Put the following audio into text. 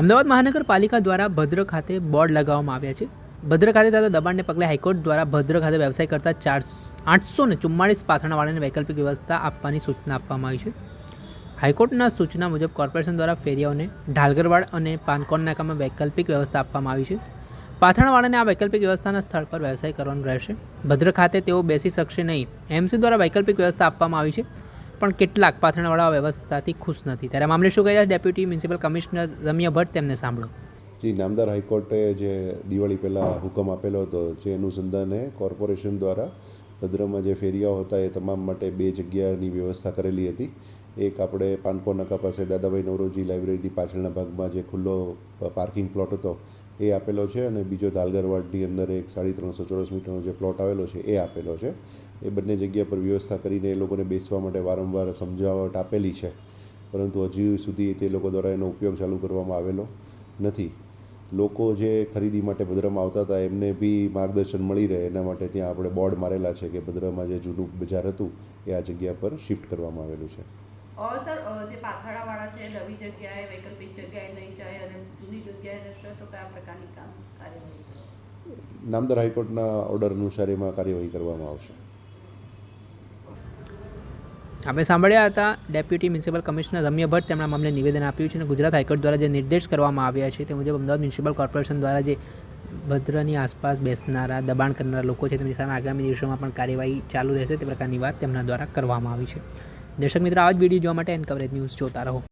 અમદાવાદ મહાનગરપાલિકા દ્વારા ભદ્ર ખાતે બોર્ડ લગાવવામાં આવ્યા છે. ભદ્ર ખાતે થતા દબાણને પગલે હાઈકોર્ટ દ્વારા ભદ્ર ખાતે વ્યવસાય કરતા ચાર આઠસો ને ચુમ્માળીસ પાથરણાવાળાને વૈકલ્પિક વ્યવસ્થા આપવાની સૂચના આપવામાં આવી છે. હાઈકોર્ટના સૂચના મુજબ કોર્પોરેશન દ્વારા ફેરિયાઓને ઢાલગરવાડ અને પાનકોન નાકામાં વૈકલ્પિક વ્યવસ્થા આપવામાં આવી છે. પાથરણવાળાને આ વૈકલ્પિક વ્યવસ્થાના સ્થળ પર વ્યવસાય કરવાનો રહેશે. ભદ્ર ખાતે તેઓ બેસી શકશે નહીં. એમસી દ્વારા વૈકલ્પિક વ્યવસ્થા આપવામાં આવી છે. પણ કેટલાક પાથરણવાળા વ્યવસ્થાથી ખુશ નથી. ત્યારે મામલે શું કહ્યા deputy municipal commissioner Ramya Bhatt તેમને સાંભળો. જી, નામદાર હાઈકોર્ટે જે દિવાળી પહેલાં હુકમ આપેલો હતો, જે અનુસંધાને કોર્પોરેશન દ્વારા ભદ્રમાં જે ફેરિયાઓ હતા, એ તમામ માટે બે જગ્યાની વ્યવસ્થા કરેલી હતી. એક આપણે પાનકો નાકા પાસે દાદાભાઈ નવરોજી લાઇબ્રેરીની પાછળના ભાગમાં જે ખુલ્લો પાર્કિંગ પ્લોટ હતો એ આપેલો છે અને બીજો દાલગરવાડની અંદર એક સાડી ત્રણસો ચોરસ મીટરનો જે પ્લોટ આવેલો છે એ આપેલો છે. એ બંને જગ્યા પર વ્યવસ્થા કરીને એ લોકોને બેસવા માટે વારંવાર સમજાવટ આપેલી છે. પરંતુ હજી સુધી તે લોકો દ્વારા એનો ઉપયોગ ચાલુ કરવામાં આવેલો નથી. લોકો જે ખરીદી માટે ભદ્રમાં આવતા હતા એમને બી માર્ગદર્શન મળી રહે. એના માટે ત્યાં આપણે બોર્ડ મારેલા છે કે ભદ્રમાં જે જૂનું બજાર હતું એ આ જગ્યા પર શિફ્ટ કરવામાં આવેલું છે. સર જે પાથરણાવાળા છે, નવી જગ્યાએ, વૈકલ્પિક જગ્યાએ નહીં જગ્યાએ રહેશે તો કયા પ્રકારની કામ કાર્યવાહી નામદાર હાઈકોર્ટના ઓર્ડર અનુસાર એમાં કાર્યવાહી કરવામાં આવશે. આપણે સાંભળ્યા હતા deputy municipal commissioner Ramya Bhatt તેમના મામલે નિવેદન આપ્યું છે અને ગુજરાત હાઈકોર્ટ દ્વારા જે નિર્દેશ કરવામાં આવ્યા છે તે મુજબ અમદાવાદ મ્યુનિસિપલ કોર્પોરેશન દ્વારા જે ભદ્રની આસપાસ બેસનારા દબાણ કરનારા લોકો છે તેમની સામે આગામી દિવસોમાં પણ કાર્યવાહી ચાલુ રહેશે તે પ્રકારની વાત તેમના દ્વારા કરવામાં આવી છે. દર્શક મિત્રો આવા જ વીડિયો જોવા માટે એન કવરેજ ન્યૂઝ જોતા રહો.